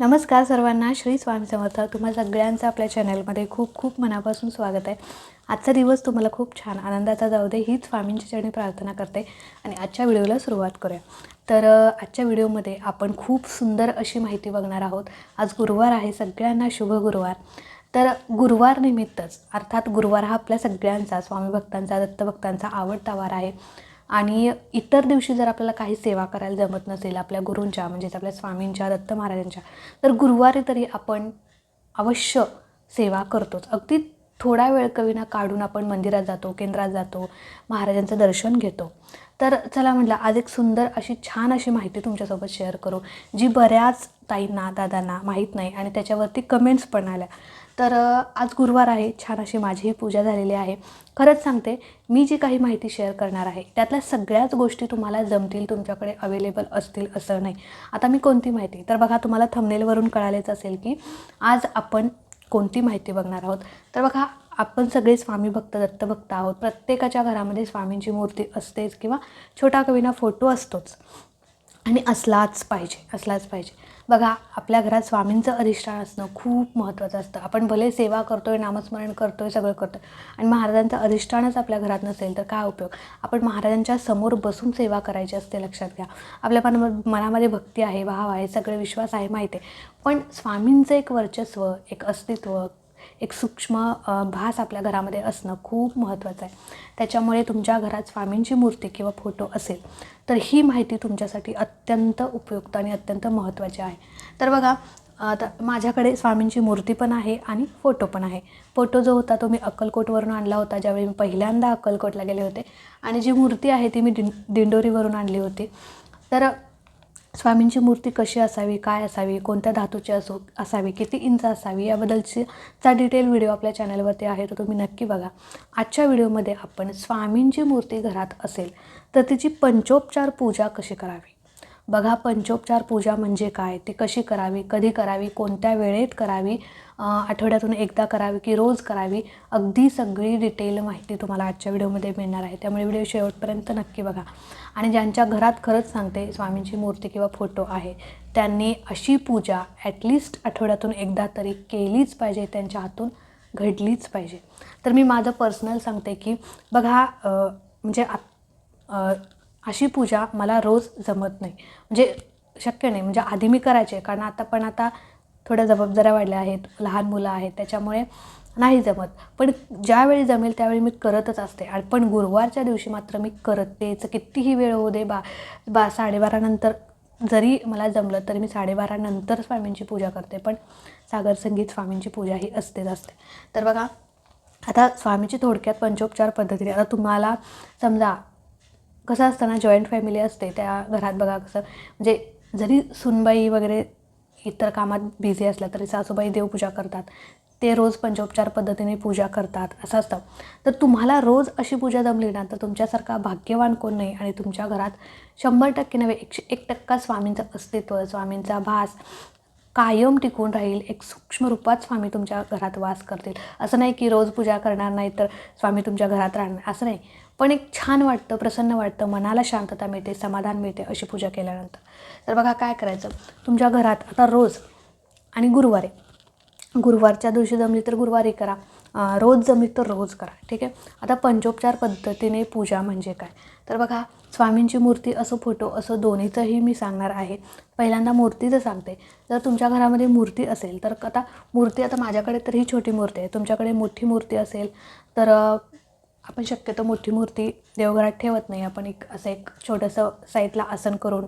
नमस्कार सर्वांना श्री स्वामी समर्थ. तुम्हा सगळ्यांचं आपल्या चॅनलमध्ये खूप खूप मनापासून स्वागत आहे. आजचा दिवस तुम्हाला खूप छान आनंदाचा जाऊ दे हीच स्वामींची चरणी प्रार्थना करते. आणि आजच्या व्हिडिओला सुरुवात करूया. तर आजच्या व्हिडिओमध्ये आपण खूप सुंदर अशी माहिती बघणार आहोत. आज गुरुवार आहे सगळ्यांना शुभ गुरुवार. तर गुरुवार निमित्तच अर्थात गुरुवार हा आपल्या सगळ्यांचा स्वामी भक्तांचा दत्तभक्तांचा आवडता वार आहे. आणि इतर दिवशी जर आपल्याला काही सेवा करायला जमत नसेल आपल्या गुरूंच्या म्हणजेच आपल्या स्वामींच्या दत्त महाराजांच्या तर गुरुवारी तरी आपण अवश्य सेवा करतोच. अगदी थोडा वेळ कविना काढून आपण मंदिरात जातो केंद्रात जातो महाराजांचं दर्शन घेतो. तर चला म्हटलं आज एक सुंदर अशी छान अशी माहिती तुमच्यासोबत शेअर करू जी बऱ्याच ताईंना दादांना माहीत नाही आणि त्याच्यावरती कमेंट्स पण आल्या. तर आज गुरुवार आहे. छान अशी माझीही पूजा झालेली आहे. खरंच सांगते मी जी काही माहिती शेअर करणार आहे त्यातल्या सगळ्याच गोष्टी तुम्हाला जमतील तुमच्याकडे अवेलेबल असतील असं नाही. आता मी कोणती माहिती? तर बघा तुम्हाला थंबनेलवरून कळालेच असेल की आज आपण कोणती माहिती बघणार आहोत? तर बघा आपण सगळे स्वामी भक्त दत्तभक्त आहोत. प्रत्येकाच्या घरामध्ये स्वामींची मूर्ती असतेच किंवा छोटा कवीना फोटो असतोच. आणि असलाच पाहिजे असलाच पाहिजे. बघा आपल्या घरात स्वामींचं अधिष्ठान असणं खूप महत्त्वाचं असतं. आपण भले सेवा करतोय नामस्मरण करतोय सगळं करतोय आणि महाराजांचं अधिष्ठानच आपल्या घरात नसेल तर काय उपयोग? आपण महाराजांच्या समोर बसून सेवा करायची असते लक्षात घ्या. आपल्या मना मनामध्ये भक्ती आहे भाव आहे सगळे विश्वास आहे माहीत आहे. पण स्वामींचं एक वर्चस्व एक अस्तित्व एक सूक्ष्म भास आपल्या घरामध्ये असणं खूप महत्त्वाचं आहे. त्याच्यामुळे तुमच्या घरात स्वामींची मूर्ती किंवा फोटो असेल तर ही माहिती तुमच्यासाठी अत्यंत उपयुक्त आणि अत्यंत महत्त्वाची आहे. तर बघा आता माझ्याकडे स्वामींची मूर्ती पण आहे आणि फोटो पण आहे. फोटो जो होता तो मी अक्कलकोटवरून आणला होता ज्यावेळी मी पहिल्यांदा अक्कलकोटला गेले होते. आणि जी मूर्ती आहे ती मी दिं दिंडोरीवरून आणली होती. तर स्वामींची मूर्ती कशी असावी काय असावी कोणत्या धातूची असो असावी किती इंच असावी याबद्दलची चा डिटेल व्हिडिओ आपल्या चॅनलवरती आहे तर तुम्ही नक्की बघा. आजच्या व्हिडिओमध्ये आपण स्वामींची मूर्ती घरात असेल तर तिची पंचोपचार पूजा कशी करावी? बघा पंचोपचार पूजा म्हणजे काय? ती कशी करावी? कधी करावी? कोणत्या वेळेत करावी? आठवड्यातून एकदा करावी की रोज करावी? अगदी सगळी डिटेल माहिती तुम्हाला आजच्या व्हिडिओमध्ये मिळणार आहे. त्यामुळे व्हिडिओ शेवटपर्यंत नक्की बघा. आणि ज्यांच्या घरात खरंच सांगते स्वामींची मूर्ती किंवा फोटो आहे त्यांनी अशी पूजा ॲटलिस्ट आठवड्यातून एकदा तरी केलीच पाहिजे त्यांच्या हातून घडलीच पाहिजे. तर मी माझं पर्सनल सांगते की बघा म्हणजे आत- अशी पूजा मला रोज जमत नाही. म्हणजे शक्य नाही. म्हणजे आधी मी करायचे कारण आता पण आता थोड्या जबाबदाऱ्या वाढल्या आहेत. लहान मुलं आहेत त्याच्यामुळे नाही जमत. पण ज्यावेळी जमेल त्यावेळी मी करतच असते. आणि पण गुरुवारच्या दिवशी मात्र मी करतेच कितीही वेळ होऊ दे बा बा साडेबारानंतर जरी मला जमलं तरी मी साडेबारानंतर स्वामींची पूजा करते. पण सागर संगीत स्वामींची पूजा ही असतेच असते. तर बघा आता स्वामीची थोडक्यात पंचोपचार पद्धतीने. आता तुम्हाला समजा कसं असतं ना जॉईंट फॅमिली असते त्या घरात बघा कसं म्हणजे जरी सुनबाई वगैरे इतर कामात बिझी असल्या तरी सासूबाई देवपूजा करतात. ते रोज पंचोपचार पद्धतीने पूजा करतात असं असतं. तर तुम्हाला रोज अशी पूजा जमली ना तर तुमच्यासारखा भाग्यवान कोण नाही आणि तुमच्या घरात शंभर टक्के नव्हे एकशे एक टक्का स्वामींचं अस्तित्व स्वामींचा भास कायम टिकून राहील एक सूक्ष्म रूपात स्वामी तुमच्या घरात वास करतील. असं नाही की रोज पूजा करणार नाही तर स्वामी तुमच्या घरात राहणार असं नाही. पण एक छान वाटतं प्रसन्न वाटतं मनाला शांतता मिळते समाधान मिळते अशी पूजा केल्यानंतर. तर बघा काय करायचं? तुमच्या घरात आता रोज आणि गुरुवारी गुरुवारच्या दिवशी जमली तर गुरुवारी करा रोज जमली तर रोज करा ठीक आहे? आता पंचोपचार पद्धतीने पूजा म्हणजे काय? तर बघा स्वामींची मूर्ती असो फोटो असं दोन्हीचंही मी सांगणार आहे. पहिल्यांदा मूर्तीचं सांगते. जर तुमच्या घरामध्ये मूर्ती असेल तर आता मूर्ती आता माझ्याकडे तर ही छोटी मूर्ती आहे. तुमच्याकडे मोठी मूर्ती असेल तर आपण शक्यतो मोठी मूर्ती देवघरात ठेवत नाही. आपण एक असं एक छोटंसं साईडला आसन करून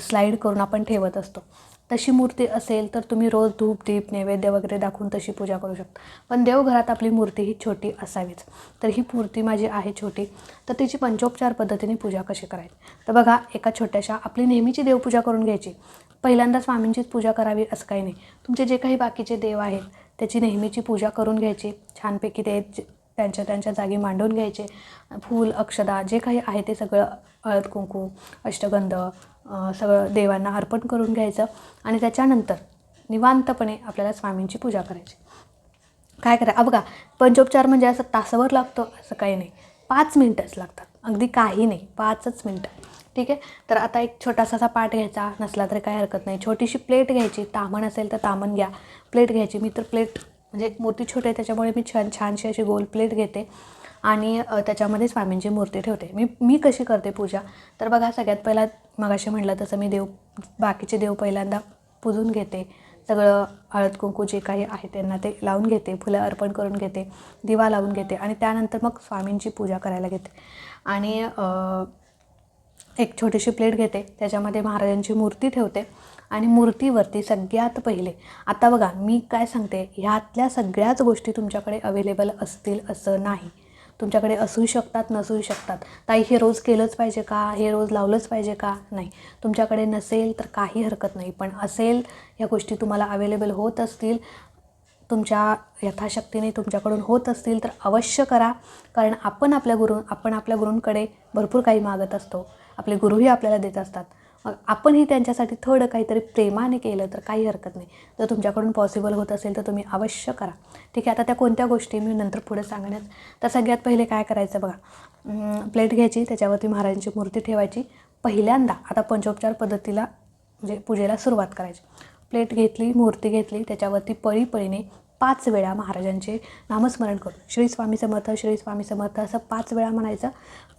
स्लाईड करून आपण ठेवत असतो. तशी मूर्ती असेल तर तुम्ही रोज धूप दीप नैवेद्य वगैरे दाखवून तशी पूजा करू शकता. पण देवघरात आपली मूर्ती ही छोटी असावीच. तर ही मूर्ती माझी आहे छोटी. तर तिची पंचोपचार पद्धतीने पूजा कशी करायची? तर बघा एका छोट्याशा आपली नेहमीची देवपूजा करून घ्यायची. पहिल्यांदा स्वामींचीच पूजा करावी असं काही नाही. तुमचे जे काही बाकीचे देव आहेत त्याची नेहमीची पूजा करून घ्यायची. छानपैकी ते त्यांच्या त्यांच्या जागी मांडून घ्यायचे. फूल अक्षदा जे काही आहे ते सगळं हळद कुंकू अष्टगंध सगळं देवांना अर्पण करून घ्यायचं आणि त्याच्यानंतर निवांतपणे आपल्याला स्वामींची पूजा करायची. काय करा अ बघा पंचोपचार म्हणजे असं तासावर लागतो असं काही नाही. पाच मिनटंच लागतात. अगदी काही नाही पाचच मिनटं. ठीक आहे? तर आता एक छोटासा असा पाट घ्यायचा नसला तरी काही हरकत नाही. छोटीशी प्लेट घ्यायची तामण असेल तर तामण घ्या. प्लेट घ्यायची मी तर प्लेट म्हणजे मोठी छोटी आहे त्याच्यामुळे मी छान छानशी अशी गोल प्लेट घेते आणि त्याच्यामध्ये स्वामींची मूर्ती ठेवते. मी मी कशी करते पूजा? तर बघा सगळ्यात पहिला मगाशी म्हटलं तसं मी देव बाकीचे देव पहिल्यांदा पुजून घेते. सगळं हळद कुंकू जे काही आहे त्यांना ते लावून घेते फुलं अर्पण करून घेते दिवा लावून घेते आणि त्यानंतर मग स्वामींची पूजा करायला घेते. आणि एक छोटीशी प्लेट घेते त्याच्यामध्ये महाराजांची मूर्ती ठेवते. आणि मूर्तीवरती सगळ्यात पहिले. आता बघा मी काय सांगते ह्यातल्या सगळ्याच गोष्टी तुमच्याकडे अवेलेबल असतील असं नाही. तुमच्याकडे असू शकतात नसू शकतात. ताई हे रोज केलंच पाहिजे का? हे रोज लावलंच पाहिजे का? नाही. तुमच्याकडे नसेल तर काही हरकत नाही. पण असेल या गोष्टी तुम्हाला अवेलेबल होत असतील तुमच्या यथाशक्तीने तुमच्याकडून होत असतील तर अवश्य करा. कारण आपण आपल्या गुरु आपण आपल्या गुरूंकडे भरपूर काही मागत असतो. आपले गुरुही आपल्याला देत असतात. मग आपणही त्यांच्यासाठी थोडं काहीतरी प्रेमाने केलं तर काही हरकत नाही. जर तुमच्याकडून पॉसिबल होत असेल तर तुम्ही अवश्य करा. ठीक आहे आता त्या कोणत्या गोष्टी मी नंतर पुढे सांगण्यात तर सगळ्यात पहिले काय करायचं बघा. प्लेट घ्यायची त्याच्यावरती महाराजांची मूर्ती ठेवायची. पहिल्यांदा आता पंचोपचार पद्धतीला म्हणजे पूजेला सुरुवात करायची. प्लेट घेतली मूर्ती घेतली त्याच्यावरती पळी पळीने पाच वेळा महाराजांचे नामस्मरण करून श्री स्वामी समर्थ श्री स्वामी समर्थ असं पाच वेळा म्हणायचं.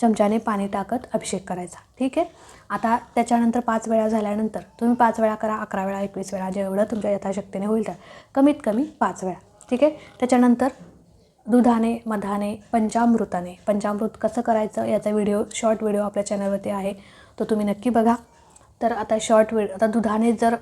चमच्याने पाणी टाकत अभिषेक करायचा. ठीक आहे? आता त्याच्यानंतर पाच वेळा झाल्यानंतर तुम्ही पाच वेळा करा अकरा वेळा एकवीस वेळा जेवढं तुमच्या यथाशक्तीने होईल तर. कमीत कमी पाच वेळा. ठीक आहे? त्याच्यानंतर दुधाने मधाने पंचामृताने. पंचामृत कसं करायचं? याचा व्हिडिओ शॉर्ट व्हिडिओ आपल्या चॅनलवरती आहे. तो तुम्ही नक्की बघा. तर आता शॉर्ट व्हिडिओ आता दुधाने जर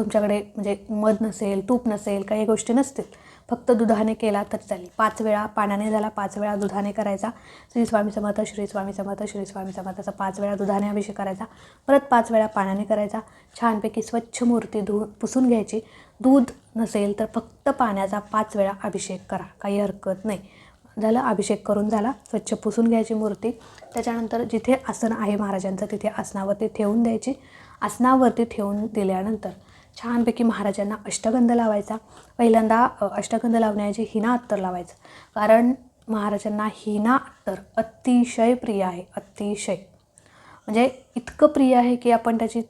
तुमच्याकडे म्हणजे मध नसेल तूप नसेल काही गोष्टी नसतील. फक्त दुधाने केला तर चालेल. पाच वेळा पाण्याने झाला पाच वेळा दुधाने करायचा. श्री स्वामी समर्थ श्री स्वामी समर्थ श्री स्वामी समर्थाचा पाच वेळा दुधाने अभिषेक करायचा. परत पाच वेळा पाण्याने करायचा. छानपैकी स्वच्छ मूर्ती धु पुसून घ्यायची. दूध नसेल तर फक्त पाण्याचा पाच वेळा अभिषेक करा. काही हरकत नाही. झालं अभिषेक करून झाला. स्वच्छ पुसून घ्यायची मूर्ती. त्याच्यानंतर जिथे आसन आहे महाराजांचं तिथे आसनावरती ठेवून द्यायची. आसनावरती ठेवून दिल्यानंतर छानपैकी महाराजांना अष्टगंध लावायचा. पहिल्यांदा अष्टगंध लावण्याऐवजी हिना अत्तर लावायचं. कारण महाराजांना हिना अत्तर अतिशय प्रिय आहे अतिशय. म्हणजे इतकं प्रिय आहे की आपण त्याची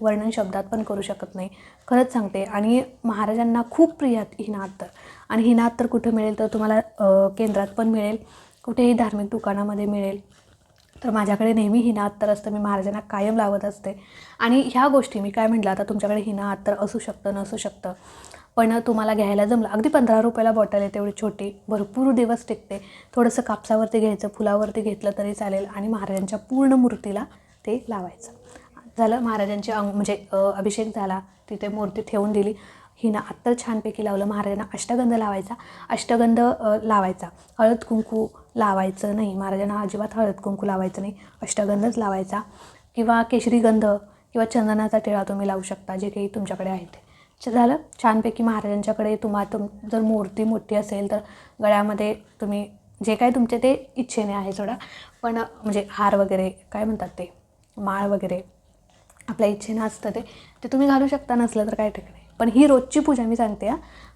वर्णन शब्दात पण करू शकत नाही. खरंच सांगते आणि महाराजांना खूप प्रिय आहेत हिना अत्तर. आणि हिना अत्तर कुठं मिळेल तर तुम्हाला केंद्रात पण मिळेल. कुठेही धार्मिक दुकानामध्ये मिळेल. तर माझ्याकडे नेहमी हिना अत्तर असतं मी महाराजांना कायम लावत असते. आणि ह्या गोष्टी मी काय म्हटलं आता तुमच्याकडे हिना अत्तर असू शकतं नसू शकतं. पण तुम्हाला घ्यायला जमलं. अगदी पंधरा रुपयाला बॉटल आहे तेवढी छोटी. भरपूर दिवस टिकते. थोडंसं कापसावरती घ्यायचं फुलावरती घेतलं तरी चालेल आणि महाराजांच्या पूर्ण मूर्तीला ते लावायचं. झालं महाराजांचे अंग म्हणजे अभिषेक झाला तिथे मूर्ती ठेवून दिली. हिनं अत्तर छानपैकी लावलं. महाराजांना अष्टगंध लावायचा. अष्टगंध लावायचा. हळद कुंकू लावायचं नाही. महाराजांना अजिबात हळद कुंकू लावायचं नाही. अष्टगंधच लावायचा. किंवा केशरी गंध किंवा चंदनाचा टिळा तुम्ही लावू शकता जे काही तुमच्याकडे आहे ते. झालं. छानपैकी महाराजांच्याकडे तुम्हा तुम जर मूर्ती मोठी असेल तर गळ्यामध्ये तुम्ही जे काय तुमचे ते इच्छेने आहे सोडा. पण म्हणजे हार वगैरे काय म्हणतात ते? माळ वगैरे आपल्या इच्छेनं असतं ते. ते तुम्ही घालू शकता नसलं तर काय ठीक पण ही रोजची पूजा मी सांगते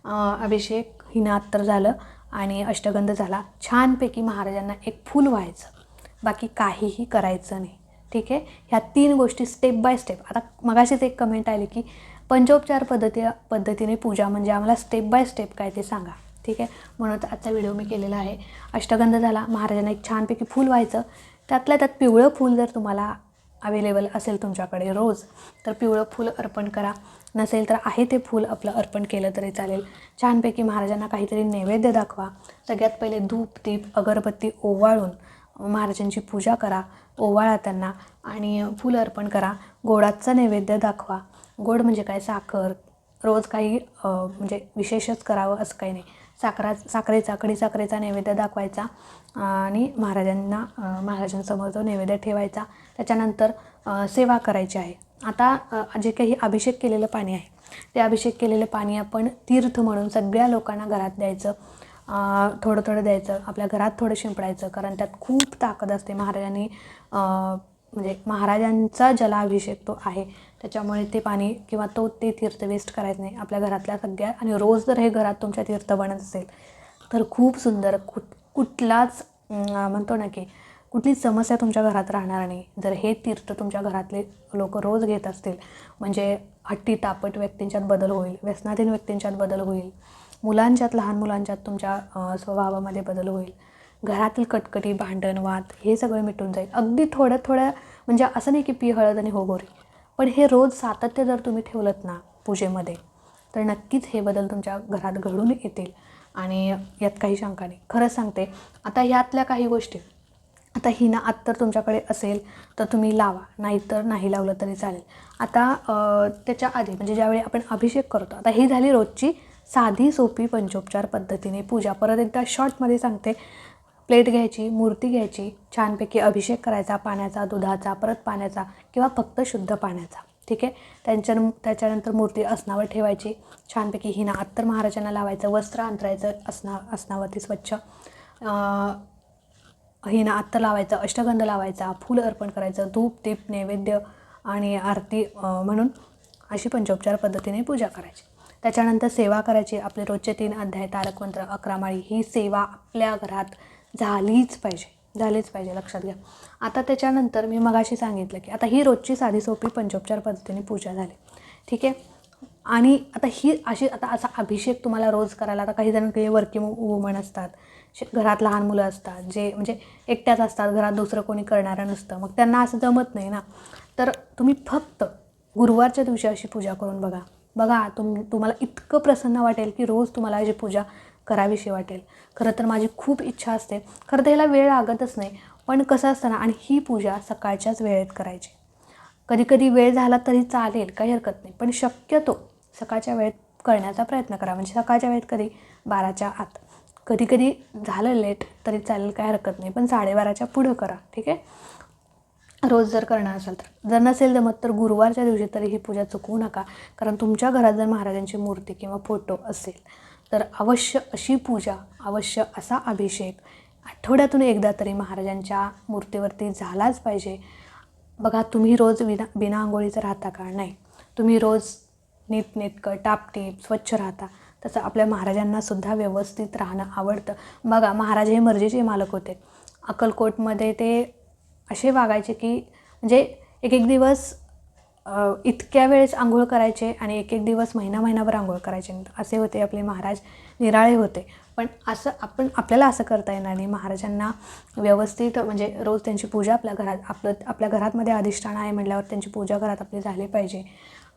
अभिषेक हिनं झालं आणि अष्टगंध झाला. छानपैकी महाराजांना एक फूल व्हायचं. बाकी काहीही करायचं नाही. ठीक आहे? ह्या तीन गोष्टी स्टेप बाय स्टेप आता मगाशीच एक कमेंट आली की पंचोपचार पद्धती पद्धतीने पूजा म्हणजे आम्हाला स्टेप बाय स्टेप काय ते सांगा. ठीक आहे? म्हणून आजचा व्हिडिओ मी केलेला आहे. अष्टगंध झाला महाराजांना एक छानपैकी फूल व्हायचं. त्यातल्या त्यात पिवळं फूल जर तुम्हाला अवेलेबल असेल तुमच्याकडे रोज तर पिवळं फूल अर्पण करा. नसेल तर आहे ते फूल आपलं अर्पण केलं तरी चालेल. छानपैकी महाराजांना काहीतरी नैवेद्य दाखवा. सगळ्यात पहिले धूप दीप अगरबत्ती ओवाळून महाराजांची पूजा करा. ओवाळा त्यांना आणि फूल अर्पण करा. गोडाचा नैवेद्य दाखवा. गोड म्हणजे काय? साखर. रोज काही म्हणजे विशेषच करावं असं काही नाही. साखरा साखरेचा कडी साखरेचा नैवेद्य दाखवायचा आणि महाराजांना महाराजांसमोर तो नैवेद्य ठेवायचा. त्याच्यानंतर सेवा करायची आहे. आता जे काही अभिषेक केलेलं पाणी आहे ते अभिषेक केलेलं पाणी आपण तीर्थ म्हणून सगळ्या लोकांना घरात द्यायचं थोडं थोडं द्यायचं आपल्या घरात थोडं शिंपडायचं कारण त्यात खूप ताकद असते. महाराजांनी म्हणजे महाराजांचा जलाभिषेक तो आहे. त्याच्यामुळे ते पाणी किंवा तो ते तीर्थ वेस्ट करायचं नाही. आपल्या घरातल्या सगळ्या आणि रोज जर हे घरात तुमच्या तीर्थ बनत असेल तर खूप सुंदर कुठ कुठलाच म्हणतो ना की कुठलीच समस्या तुमच्या घरात राहणार नाही. जर हे तीर्थ तुमच्या घरातले लोक रोज घेत असतील म्हणजे हट्टी तापट व्यक्तींच्यात बदल होईल व्यसनाधीन व्यक्तींच्यात बदल होईल मुलांच्यात लहान मुलांच्यात तुमच्या स्वभावामध्ये बदल होईल घरातील कटकटी भांडण वाद हे सगळं मिटून जाईल. अगदी थोड्या थोड्या म्हणजे असं नाही की पी हळद आणि हो गोरी पण हे रोज सातत्य जर तुम्ही ठेवलंत ना पूजेमध्ये तर नक्कीच हे बदल तुमच्या घरात घडून येतील. आणि यात काही शंका नाही. खरंच सांगते आता ह्यातल्या काही गोष्टी आता हिना अत्तर तुमच्याकडे असेल तर तुम्ही लावा. नाहीतर नाही लावलं तरी चालेल. आता त्याच्या आधी म्हणजे ज्यावेळी आपण अभिषेक करतो आता ही झाली रोजची साधी सोपी पंचोपचार पद्धतीने पूजा. परत एकदा शॉर्टमध्ये सांगते. प्लेट घ्यायची मूर्ती घ्यायची छानपैकी अभिषेक करायचा पाण्याचा दुधाचा परत पाण्याचा किंवा फक्त शुद्ध पाण्याचा. ठीक आहे? त्यांच्या त्याच्यानंतर मूर्ती असनावर ठेवायची. छानपैकी हिना अत्तर महाराजांना लावायचं वस्त्र अंतरायचं असना असनावरती स्वच्छ. हिना आत्ता लावायचं अष्टगंध लावायचा फूल अर्पण करायचं धूप दीप नैवेद्य आणि आरती म्हणून अशी पंचोपचार पद्धतीने पूजा करायची. त्याच्यानंतर सेवा करायची. आपले रोजचे तीन अध्याय तारकमंत्र अकरामाळी ही सेवा आपल्या घरात झालीच पाहिजे झालीच पाहिजे लक्षात घ्या. आता त्याच्यानंतर मी मगाशी सांगितलं की आता ही रोजची साधी सोपी पंचोपचार पद्धतीने पूजा झाली. ठीक आहे? आणि आता ही अशी आता असा अभिषेक तुम्हाला रोज करायला आता काही जण काही वर्किंग वुमन असतात. घरात लहान मुलं असतात जे म्हणजे एकट्याच असतात घरात दुसरं कोणी करणारं नसतं. मग त्यांना असं जमत नाही ना. तर तुम्ही फक्त गुरुवारच्या दिवशी अशी पूजा करून बघा. बघा तुम तुम्हाला इतकं प्रसन्न वाटेल की रोज तुम्हाला अशी पूजा करावीशी वाटेल. खरं तर माझी खूप इच्छा असते. खरं तर ह्याला वेळ लागतच नाही. पण कसं असतं ना आणि ही पूजा सकाळच्याच वेळेत करायची. कधी कधी वेळ झाला तरी चालेल काही हरकत नाही. पण शक्यतो सकाळच्या वेळेत करण्याचा प्रयत्न करा. म्हणजे सकाळच्या वेळेत कधी? बाराच्या आत. कधी कधी झालं लेट तरी चालेल काही हरकत नाही. पण साडेबाराच्या पुढं करा ठीक आहे? रोज जर करणार असाल तर. जर नसेल जमत तर गुरुवारच्या दिवशी तरी ही पूजा चुकवू नका. कारण तुमच्या घरात जर महाराजांची मूर्ती किंवा फोटो असेल तर अवश्य अशी पूजा अवश्य असा अभिषेक आठवड्यातून एकदा तरी महाराजांच्या मूर्तीवरती झालाच पाहिजे. बघा तुम्ही रोज विना बिना आंघोळीचं राहता का? नाही. तुम्ही रोज नीटनेटकं टापटीप स्वच्छ राहता. तसं आपल्या महाराजांना सुद्धा व्यवस्थित राहणं आवडतं. बघा महाराज हे मर्जीचे मालक होते. अक्कलकोटमध्ये ते असे वागायचे की म्हणजे एक एक दिवस इतक्या वेळेस आंघोळ करायचे आणि एक एक दिवस महिना महिनाभर आंघोळ करायचे. असे होते आपले महाराज निराळे होते. पण असं आपण आपल्याला असं करता येणार नाही. महाराजांना व्यवस्थित म्हणजे रोज त्यांची पूजा आपल्या घरात आपलं आपल्या घरातमध्ये अधिष्ठान आहे म्हटल्यावर त्यांची पूजा घरात आपली झाली पाहिजे.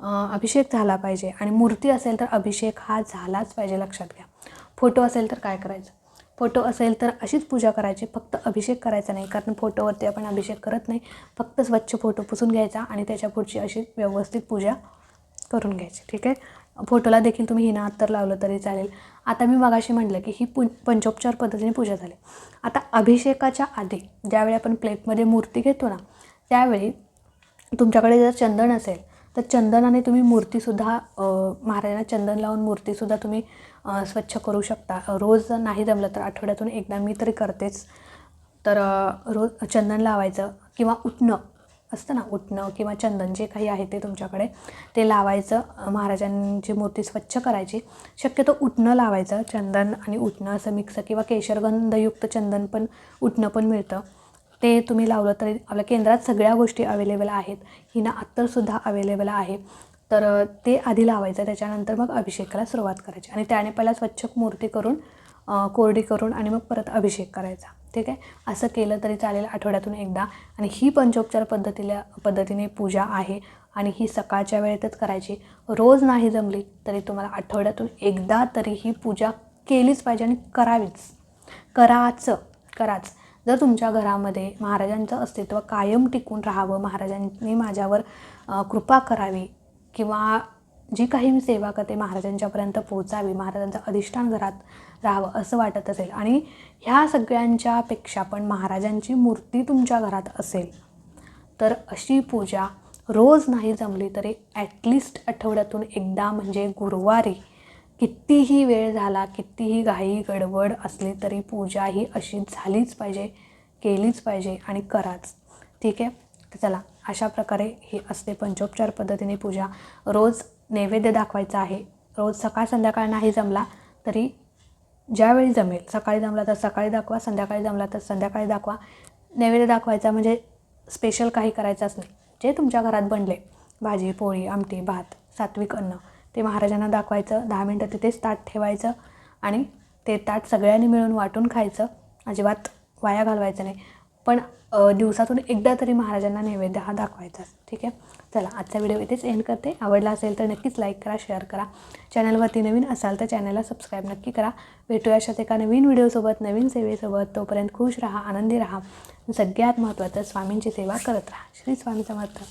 अभिषेक झाला पाहिजे आणि मूर्ती असेल तर अभिषेक हा झालाच पाहिजे लक्षात घ्या. फोटो असेल तर काय करायचं? फोटो असेल तर अशीच पूजा करायची फक्त अभिषेक करायचा नाही कारण फोटोवरती आपण अभिषेक करत नाही. फक्त स्वच्छ फोटो पुसून घ्यायचा आणि त्याच्या पुढची अशी व्यवस्थित पूजा करून घ्यायची ठीक आहे? फोटोला देखील तुम्ही हिना अत्तर लावलं तरी चालेल. आता मी मगाशी म्हटलं की ही पु पंचोपचार पद्धतीने पूजा झाली. आता अभिषेकाच्या आधी ज्यावेळी आपण प्लेटमध्ये मूर्ती घेतो ना त्यावेळी तुमच्याकडे जर चंदन असेल तर चंदनाने तुम्ही मूर्तीसुद्धा महाराजांना चंदन लावून मूर्तीसुद्धा तुम्ही स्वच्छ करू शकता. रोज जर नाही जमलं तर आठवड्यातून एकदा मी तरी करतेच. तर रोज चंदन लावायचं किंवा उठणं असतं ना उठणं किंवा चंदन जे काही आहे ते तुमच्याकडे ते लावायचं. महाराजांची मूर्ती स्वच्छ करायची. शक्यतो उठणं लावायचं चंदन आणि उठणं असं मिक्स किंवा केशरगंधयुक्त चंदन पण उठणं पण मिळतं. ते तुम्ही लावलं तरी आपल्या केंद्रात सगळ्या गोष्टी अवेलेबल आहेत. हिना अत्तरसुद्धा अवेलेबल आहे. तर ते आधी लावायचं त्याच्यानंतर मग अभिषेकाला सुरुवात करायची. आणि त्याने पहिला स्वच्छ मूर्ती करून कोरडी करून आणि मग परत अभिषेक करायचा. ठीक आहे? असं केलं तरी चालेल आठवड्यातून एकदा. आणि ही पंचोपचार पद्धतीला पद्धतीने पूजा आहे. आणि ही सकाळच्या वेळेतच करायची. रोज नाही जमली तरी तुम्हाला आठवड्यातून एकदा तरी ही पूजा केलीच पाहिजे आणि करावीच. कराचं कराच. जर तुमच्या घरामध्ये महाराजांचं अस्तित्व कायम टिकून राहावं महाराजांनी माझ्यावर कृपा करावी किंवा जी काही मी सेवा करते महाराजांच्यापर्यंत पोहोचावी महाराजांचं अधिष्ठान घरात राहावं असं वाटत असेल आणि ह्या सगळ्यांच्यापेक्षा पण महाराजांची मूर्ती तुमच्या घरात असेल तर अशी पूजा रोज नाही जमली तरी ॲटलिस्ट आठवड्यातून एकदा म्हणजे गुरुवारी कितीही वेळ झाला कितीही घाई गडबड असली तरी पूजा ही अशी झालीच पाहिजे केलीच पाहिजे आणि कराच. ठीक आहे? तर चला अशा प्रकारे ही असते पंचोपचार पद्धतीने पूजा. रोज नैवेद्य दाखवायचा आहे. रोज सकाळ संध्याकाळ नाही जमला तरी ज्यावेळी जमेल सकाळी जमला तर सकाळी दाखवा संध्याकाळी जमला तर संध्याकाळी दाखवा. नैवेद्य दाखवायचा म्हणजे स्पेशल काही करायचंच नाही. जे तुमच्या घरात बनले भाजी पोळी आमटी भात सात्विक अन्न ते महाराजांना दाखवायचं दहा मिनटं तिथेच ताट ठेवायचं आणि ते ताट सगळ्यांनी मिळून वाटून खायचं. अजिबात वाया घालवायचं नाही. पण दिवसातून एकदा तरी महाराजांना नैवेद्य हा दाखवायचा. ठीक आहे? चला आजचा व्हिडिओ इथेच एंड करते. आवडला असेल तर नक्कीच लाईक करा शेअर करा. चॅनलवरती नवीन असाल तर चॅनलला सबस्क्राईब नक्की करा. भेटूया अशाच एका नवीन व्हिडिओसोबत नवीन सेवेसोबत. तोपर्यंत खुश राहा आनंदी राहा. सगळ्यात महत्त्वाचं स्वामींची सेवा करत राहा. श्री स्वामी समर्थ